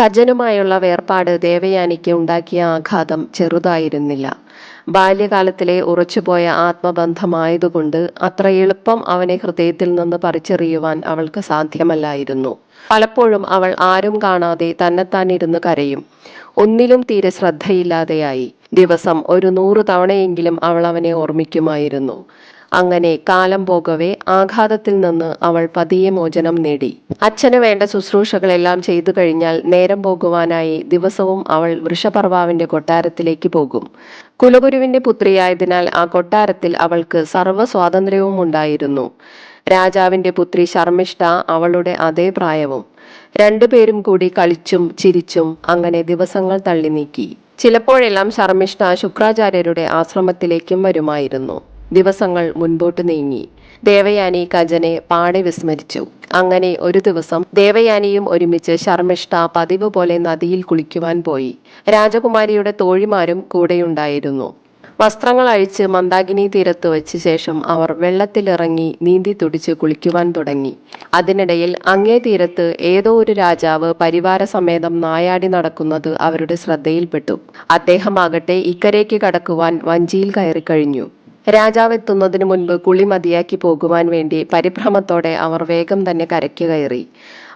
കജനുമായുള്ള വേർപാട് ദേവയാനിക്ക് ഉണ്ടാക്കിയ ആഘാതം ചെറുതായിരുന്നില്ല. ബാല്യകാലത്തിലെ ഉറച്ചുപോയ ആത്മബന്ധമായതുകൊണ്ട് അത്ര എളുപ്പം അവനെ ഹൃദയത്തിൽ നിന്ന് പറിച്ചെറിയുവാൻ അവൾക്ക് സാധ്യമല്ലായിരുന്നു. പലപ്പോഴും അവൾ ആരും കാണാതെ തന്നെത്താൻ ഇരുന്ന് കരയും. ഒന്നിലും തീരെ ശ്രദ്ധയില്ലാതെയായി. ദിവസം ഒരു നൂറ് തവണയെങ്കിലും അവൾ അവനെ ഓർമ്മിക്കുമായിരുന്നു. അങ്ങനെ കാലം പോകവേ ആഘാതത്തിൽ നിന്ന് അവൾ പതിയെ മോചനം നേടി. അച്ഛന് വേണ്ട ശുശ്രൂഷകളെല്ലാം ചെയ്തു കഴിഞ്ഞാൽ നേരം പോകുവാനായി ദിവസവും അവൾ വൃഷപർവാവിന്റെ കൊട്ടാരത്തിലേക്ക് പോകും. കുലഗുരുവിന്റെ പുത്രിയായതിനാൽ ആ കൊട്ടാരത്തിൽ അവൾക്ക് സർവ സ്വാതന്ത്ര്യവും ഉണ്ടായിരുന്നു. രാജാവിന്റെ പുത്രി ശർമ്മിഷ്ഠ അവളുടെ അതേ പ്രായവും. രണ്ടുപേരും കൂടി കളിച്ചും ചിരിച്ചും അങ്ങനെ ദിവസങ്ങൾ തള്ളി നീക്കി. ചിലപ്പോഴെല്ലാം ശർമ്മിഷ്ഠ ശുക്രാചാര്യരുടെ ആശ്രമത്തിലേക്കും വരുമായിരുന്നു. ദിവസങ്ങൾ മുൻപോട്ട് നീങ്ങി. ദേവയാനി കജനെ പാടെ വിസ്മരിച്ചു. അങ്ങനെ ഒരു ദിവസം ദേവയാനിയും ഒരുമിച്ച് ശർമ്മിഷ്ഠ പതിവ് പോലെ നദിയിൽ കുളിക്കുവാൻ പോയി. രാജകുമാരിയുടെ തോഴിമാരും കൂടെയുണ്ടായിരുന്നു. വസ്ത്രങ്ങൾ അഴിച്ച് മന്ദാകിനി തീരത്ത് വെച്ച ശേഷം അവർ വെള്ളത്തിലിറങ്ങി നീന്തി തുടിച്ച് കുളിക്കുവാൻ തുടങ്ങി. അതിനിടയിൽ അങ്ങേ തീരത്ത് ഏതോ ഒരു രാജാവ് പരിവാര സമേതം നായാടി നടക്കുന്നത് അവരുടെ ശ്രദ്ധയിൽപ്പെട്ടു. അദ്ദേഹമാകട്ടെ ഇക്കരയ്ക്ക് കടക്കുവാൻ വഞ്ചിയിൽ കയറി കഴിഞ്ഞു രാജാവ് എത്തുന്നതിന് മുൻപ് കുളി മതിയാക്കി പോകുവാൻ വേണ്ടി പരിഭ്രമത്തോടെ അവർ വേഗം തന്നെ കരയ്ക്ക് കയറി.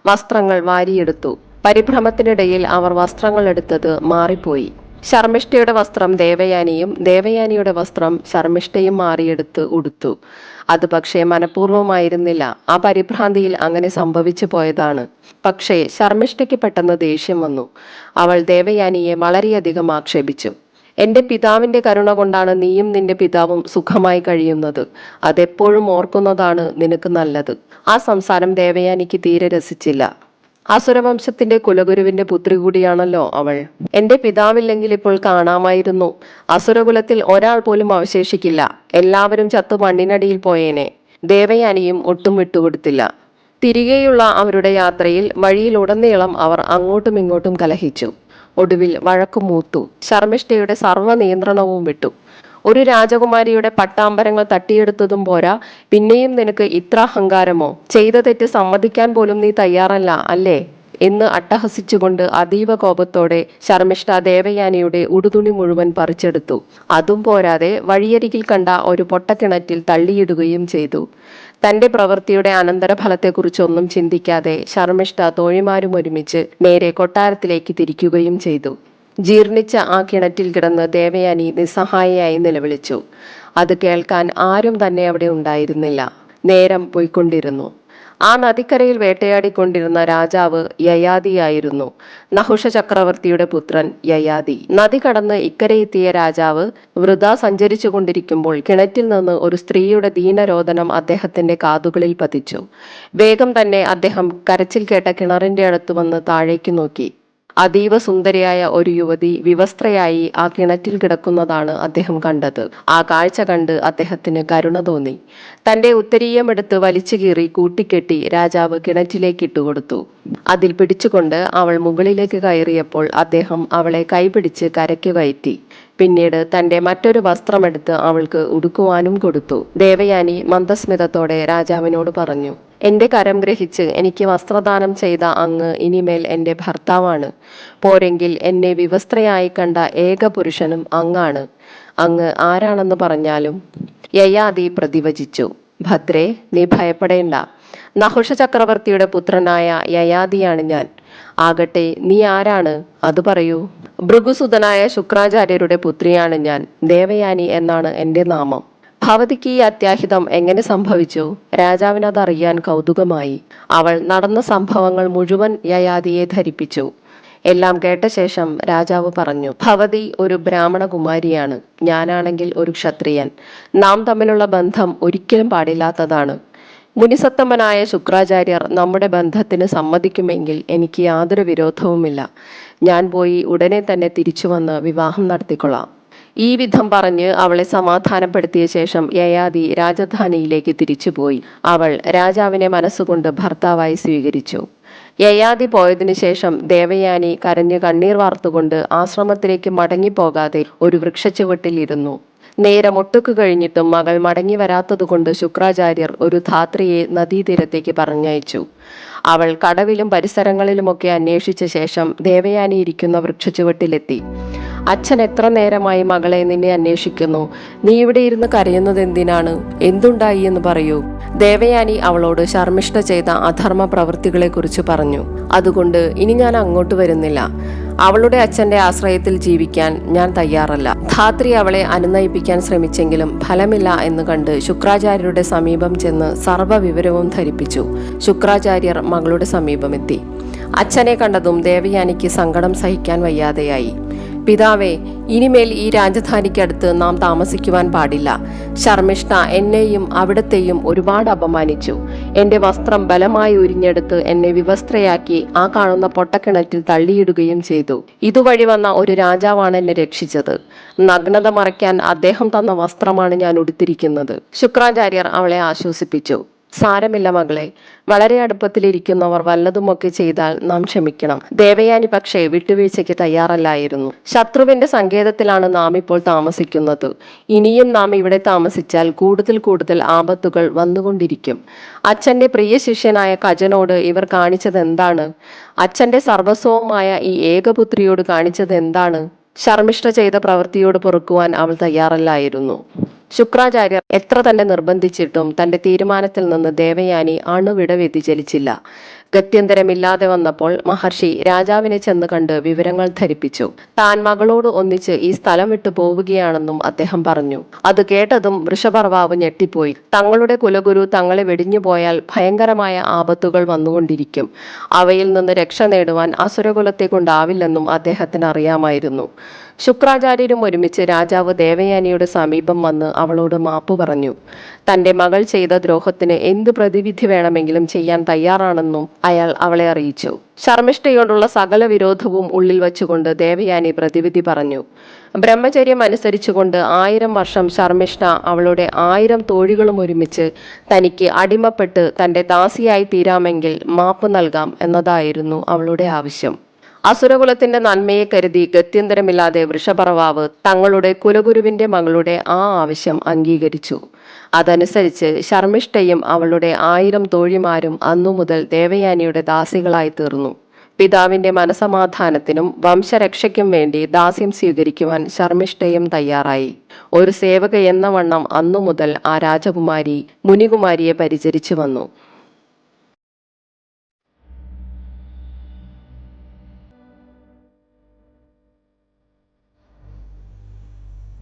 വസ്ത്രങ്ങൾ വാരിയെടുത്തു. പരിഭ്രമത്തിനിടയിൽ അവർ വസ്ത്രങ്ങൾ എടുത്തത് മാറിപ്പോയി. ശർമ്മിഷ്ഠയുടെ വസ്ത്രം ദേവയാനിയും ദേവയാനിയുടെ വസ്ത്രം ശർമ്മിഷ്ഠയും മാറിയെടുത്ത് ഉടുത്തു. അത് പക്ഷേ മനഃപൂർവമായിരുന്നില്ല. ആ പരിഭ്രാന്തിയിൽ അങ്ങനെ സംഭവിച്ചു പോയതാണ്. പക്ഷേ ശർമ്മിഷ്ഠയ്ക്ക് പെട്ടെന്ന് ദേഷ്യം വന്നു. അവൾ ദേവയാനിയെ വളരെയധികം ആക്ഷേപിച്ചു. എന്റെ പിതാവിന്റെ കരുണ കൊണ്ടാണ് നീയും നിന്റെ പിതാവും സുഖമായി കഴിയുന്നത്. അതെപ്പോഴും ഓർക്കുന്നതാണ് നിനക്ക് നല്ലത്. ആ സംസാരം ദേവയാനിക്ക് തീരെ രസിച്ചില്ല. അസുരവംശത്തിന്റെ കുലഗുരുവിന്റെ പുത്രി കൂടിയാണല്ലോ അവൾ. എന്റെ പിതാവില്ലെങ്കിൽ ഇപ്പോൾ കാണാമായിരുന്നു. അസുരകുലത്തിൽ ഒരാൾ പോലും അവശേഷിക്കില്ല. എല്ലാവരും ചത്തു മണ്ണിനടിയിൽ പോയേനെ. ദേവയാനിയും ഒട്ടും വിട്ടുകൊടുത്തില്ല. തിരികെയുള്ള അവരുടെ യാത്രയിൽ വഴിയിലുടനീളം അവർ അങ്ങോട്ടും ഇങ്ങോട്ടും കലഹിച്ചു. ഒടുവിൽ വഴക്കു മൂത്തു. ശർമ്മിഷ്ഠയുടെ സർവ നിയന്ത്രണവും വിട്ടു. ഒരു രാജകുമാരിയുടെ പട്ടാമ്പരങ്ങൾ തട്ടിയെടുത്തതും പോരാ. പിന്നെയും നിനക്ക് ഇത്ര അഹങ്കാരമോ? ചെയ്ത തെറ്റ് സമ്മതിക്കാൻ പോലും നീ തയ്യാറല്ല അല്ലേ? എന്ന് അട്ടഹസിച്ചുകൊണ്ട് അതീവ കോപത്തോടെ ശർമ്മിഷ്ഠ ദേവയാനിയുടെ ഉടുതുണി മുഴുവൻ പറിച്ചെടുത്തു. അതും പോരാതെ വഴിയരികിൽ കണ്ട ഒരു പൊട്ടക്കിണറ്റിൽ തള്ളിയിടുകയും ചെയ്തു. തന്റെ പ്രവൃത്തിയുടെ അനന്തരഫലത്തെക്കുറിച്ചൊന്നും ചിന്തിക്കാതെ ശർമിഷ്ഠ തോഴിമാരും ഒരുമിച്ച് നേരെ കൊട്ടാരത്തിലേക്ക് തിരിക്കുകയും ചെയ്തു. ജീർണിച്ച ആ കിണറ്റിൽ കിടന്ന് ദേവയാനി നിസ്സഹായയായി നിലവിളിച്ചു. അത് കേൾക്കാൻ ആരും തന്നെ അവിടെ ഉണ്ടായിരുന്നില്ല. നേരം പോയിക്കൊണ്ടിരുന്നു. ആ നദിക്കരയിൽ വേട്ടയാടിക്കൊണ്ടിരുന്ന രാജാവ് യയാദിയായിരുന്നു നഹുഷ ചക്രവർത്തിയുടെ പുത്രൻ യയാദി നദി കടന്ന് ഇക്കരയെത്തിയ രാജാവ് വൃത സഞ്ചരിച്ചു കൊണ്ടിരിക്കുമ്പോൾ കിണറ്റിൽ നിന്ന് ഒരു സ്ത്രീയുടെ ദീനരോധനം അദ്ദേഹത്തിന്റെ കാതുകളിൽ പതിച്ചു. വേഗം തന്നെ അദ്ദേഹം കരച്ചിൽ കേട്ട കിണറിന്റെ അടുത്ത് വന്ന് താഴേക്ക് നോക്കി. അതീവ സുന്ദരിയായ ഒരു യുവതി വിവസ്ത്രയായി ആ കിണറ്റിൽ കിടക്കുന്നതാണ് അദ്ദേഹം കണ്ടത്. ആ കാഴ്ച കണ്ട് അദ്ദേഹത്തിന് കരുണ തോന്നി. തന്റെ ഉത്തരീയമെടുത്ത് വലിച്ചു കീറി കൂട്ടിക്കെട്ടി രാജാവ് കിണറ്റിലേക്ക് ഇട്ടുകൊടുത്തു. അതിൽ പിടിച്ചുകൊണ്ട് അവൾ മുകളിലേക്ക് കയറിയപ്പോൾ അദ്ദേഹം അവളെ കൈപിടിച്ച് കരയ്ക്ക് കയറ്റി. പിന്നീട് തന്റെ മറ്റൊരു വസ്ത്രമെടുത്ത് അവൾക്ക് ഉടുക്കുവാനും കൊടുത്തു. ദേവയാനി മന്ദസ്മിതത്തോടെ രാജാവിനോട് പറഞ്ഞു എന്റെ കരം ഗ്രഹിച്ച് എനിക്ക് വസ്ത്രദാനം ചെയ്ത അങ്ങ് ഇനിമേൽ എന്റെ ഭർത്താവാണ്. പോരെങ്കിൽ എന്നെ വിവസ്ത്രയായി കണ്ട ഏക പുരുഷനും അങ്ങാണ്. അങ്ങ് ആരാണെന്ന് പറഞ്ഞാലും യയാദി പ്രതിവചിച്ചു. ഭദ്രേ നീ ഭയപ്പെടേണ്ട. നഹുഷ ചക്രവർത്തിയുടെ പുത്രനായ യയാദിയാണ് ഞാൻ. ആകട്ടെ നീ ആരാണ്? അത് പറയൂ. ഭൃഗുസുതനായ ശുക്രാചാര്യരുടെ പുത്രിയാണ് ഞാൻ ദേവയാനി എന്നാണ് എന്റെ നാമം. ഭവതിക്ക് ഈ അത്യാഹിതം എങ്ങനെ സംഭവിച്ചു? രാജാവിനത് അറിയാൻ കൗതുകമായി. അവൾ നടന്ന സംഭവങ്ങൾ മുഴുവൻ യയാതിയെ ധരിപ്പിച്ചു. എല്ലാം കേട്ട ശേഷം രാജാവ് പറഞ്ഞു ഭവതി ഒരു ബ്രാഹ്മണ കുമാരിയാണ് ഞാനാണെങ്കിൽ ഒരു ക്ഷത്രിയൻ. നാം തമ്മിലുള്ള ബന്ധം ഒരിക്കലും പാടില്ലാത്തതാണ്. മുനിസത്തമനായ ശുക്രാചാര്യർ നമ്മുടെ ബന്ധത്തിന് സമ്മതിക്കുമെങ്കിൽ എനിക്ക് യാതൊരു വിരോധവുമില്ല. ഞാൻ പോയി ഉടനെ തന്നെ തിരിച്ചു വന്ന് വിവാഹം നടത്തിക്കൊള്ളാം. ഈ വിധം പറഞ്ഞ് അവളെ സമാധാനപ്പെടുത്തിയ ശേഷം യയാതി രാജധാനിയിലേക്ക് തിരിച്ചുപോയി അവൾ രാജാവിനെ മനസ്സുകൊണ്ട് ഭർത്താവായി സ്വീകരിച്ചു. യയാതി പോയതിനു ശേഷം ദേവയാനി കരഞ്ഞു കണ്ണീർ വാർത്തുകൊണ്ട് ആശ്രമത്തിലേക്ക് മടങ്ങിപ്പോകാതെ ഒരു വൃക്ഷച്ചുവട്ടിൽ ഇരുന്നു. നേരം ഒട്ടുക്ക് കഴിഞ്ഞിട്ടും മകൾ മടങ്ങി വരാത്തതുകൊണ്ട് ശുക്രാചാര്യർ ഒരു ധാത്രിയെ നദീതീരത്തേക്ക് പറഞ്ഞയച്ചു. അവൾ കടവിലും പരിസരങ്ങളിലുമൊക്കെ അന്വേഷിച്ച ശേഷം ദേവയാനി ഇരിക്കുന്ന വൃക്ഷച്ചുവട്ടിലെത്തി. അച്ഛൻ എത്ര നേരമായി മകളെ നിന്നെ അന്വേഷിക്കുന്നു? നീ ഇവിടെ ഇരുന്ന് കരയുന്നത് എന്തിനാണ്? എന്തുണ്ടായി എന്ന് പറയൂ. ദേവയാനി അവളോട് ശർമ്മിഷ്ഠ ചെയ്ത അധർമ്മ പ്രവൃത്തികളെക്കുറിച്ച് പറഞ്ഞു. അതുകൊണ്ട് ഇനി ഞാൻ അങ്ങോട്ട് വരുന്നില്ല. അവളുടെ അച്ഛന്റെ ആശ്രയത്തിൽ ജീവിക്കാൻ ഞാൻ തയ്യാറല്ല. ധാത്രി അവളെ അനുനയിപ്പിക്കാൻ ശ്രമിച്ചെങ്കിലും ഫലമില്ല എന്ന് കണ്ട് ശുക്രാചാര്യരുടെ സമീപം ചെന്ന് സർവവിവരവും ധരിപ്പിച്ചു. ശുക്രാചാര്യർ മകളുടെ സമീപമെത്തി. അച്ഛനെ കണ്ടതും ദേവയാനിക്ക് സങ്കടം സഹിക്കാൻ വയ്യാതെയായി. പിതാവേ ഇനിമേൽ ഈ രാജധാനിക്കടുത്ത് നാം താമസിക്കുവാൻ പാടില്ല. ശർമ്മിഷ്ഠ എന്നെയും അവിടത്തെയും ഒരുപാട് അപമാനിച്ചു. എന്റെ വസ്ത്രം ബലമായി ഉരിഞ്ഞെടുത്ത് എന്നെ വിവസ്ത്രയാക്കി ആ കാണുന്ന പൊട്ടക്കിണറ്റിൽ തള്ളിയിടുകയും ചെയ്തു. ഇതുവഴി വന്ന ഒരു രാജാവാണ് എന്നെ രക്ഷിച്ചത്. നഗ്നത മറയ്ക്കാൻ അദ്ദേഹം തന്ന വസ്ത്രമാണ് ഞാൻ ഉടുത്തിരിക്കുന്നത്. ശുക്രാചാര്യർ അവളെ ആശ്വസിപ്പിച്ചു. സാരമില്ല മകളെ. വളരെ അടുപ്പത്തിലിരിക്കുന്നവർ വല്ലതുമൊക്കെ ചെയ്താൽ നാം ക്ഷമിക്കണം. ദേവയാനി പക്ഷേ വിട്ടുവീഴ്ചയ്ക്ക് തയ്യാറല്ലായിരുന്നു. ശത്രുവിന്റെ സങ്കേതത്തിലാണ് നാം ഇപ്പോൾ താമസിക്കുന്നത്. ഇനിയും നാം ഇവിടെ താമസിച്ചാൽ കൂടുതൽ കൂടുതൽ ആപത്തുകൾ വന്നുകൊണ്ടിരിക്കും. അച്ഛന്റെ പ്രിയ ശിഷ്യനായ കജനോട് ഇവർ കാണിച്ചത് എന്താണ് അച്ഛന്റെ സർവസ്വവുമായ ഈ ഏകപുത്രിയോട് കാണിച്ചത് എന്താണ് ശർമ്മിഷ്ഠ ചെയ്ത പ്രവൃത്തിയോട് പൊറുക്കുവാൻ അവൾ തയ്യാറല്ലായിരുന്നു. ശുക്രാചാര്യർ എത്ര തന്നെ നിർബന്ധിച്ചിട്ടും തന്റെ തീരുമാനത്തിൽ നിന്ന് ദേവയാനി അണുവിട വ്യതിചലിച്ചില്ല. ഗത്യന്തരമില്ലാതെ വന്നപ്പോൾ മഹർഷി രാജാവിനെ ചെന്ന് കണ്ട് വിവരങ്ങൾ ധരിപ്പിച്ചു. താൻ മകളോട് ഒന്നിച്ച് ഈ സ്ഥലം വിട്ടു പോവുകയാണെന്നും അദ്ദേഹം പറഞ്ഞു. അത് കേട്ടതും വൃഷപർവാവ് ഞെട്ടിപ്പോയി. തങ്ങളുടെ കുലഗുരു തങ്ങളെ വെടിഞ്ഞു പോയാൽ ഭയങ്കരമായ ആപത്തുകൾ വന്നുകൊണ്ടിരിക്കും. അവയിൽ നിന്ന് രക്ഷ നേടുവാൻ അസുരകുലത്തെ കൊണ്ടാവില്ലെന്നും അദ്ദേഹത്തിന് അറിയാമായിരുന്നു. ശുക്രാചാര്യരും ഒരുമിച്ച് രാജാവ് ദേവയാനിയുടെ സമീപം വന്ന് അവളോട് മാപ്പ് പറഞ്ഞു. തന്റെ മകൾ ചെയ്ത ദ്രോഹത്തിന് എന്ത് പ്രതിവിധി വേണമെങ്കിലും ചെയ്യാൻ തയ്യാറാണെന്നും അയാൾ അവളെ അറിയിച്ചു. ശർമ്മിഷ്ഠയോടുള്ള സകല വിരോധവും ഉള്ളിൽ വച്ചുകൊണ്ട് ദേവയാനി പ്രതിവിധി പറഞ്ഞു. ബ്രഹ്മചര്യം അനുസരിച്ചുകൊണ്ട് ആയിരം വർഷം ശർമ്മിഷ്ഠ അവളുടെ ആയിരം തോഴികളും ഒരുമിച്ച് തനിക്ക് അടിമപ്പെട്ട് തന്റെ ദാസിയായി തീരാമെങ്കിൽ മാപ്പ് നൽകാം എന്നതായിരുന്നു അവളുടെ ആവശ്യം. അസുരകുലത്തിന്റെ നന്മയെ കരുതി ഗത്യന്തരമില്ലാതെ വൃഷപറവാവ് തങ്ങളുടെ കുലഗുരുവിന്റെ മകളുടെ ആ ആവശ്യം അംഗീകരിച്ചു. അതനുസരിച്ച് ശർമ്മിഷ്ഠയും അവളുടെ ആയിരം തോഴിമാരും അന്നു മുതൽ ദേവയാനിയുടെ ദാസികളായി തീർന്നു. പിതാവിന്റെ മനസമാധാനത്തിനും വംശരക്ഷയ്ക്കും വേണ്ടി ദാസ്യം സ്വീകരിക്കുവാൻ ശർമ്മിഷ്ഠയും തയ്യാറായി. ഒരു സേവക എന്ന വണ്ണം അന്നു മുതൽ ആ രാജകുമാരി മുനികുമാരിയെ പരിചരിച്ചു വന്നു.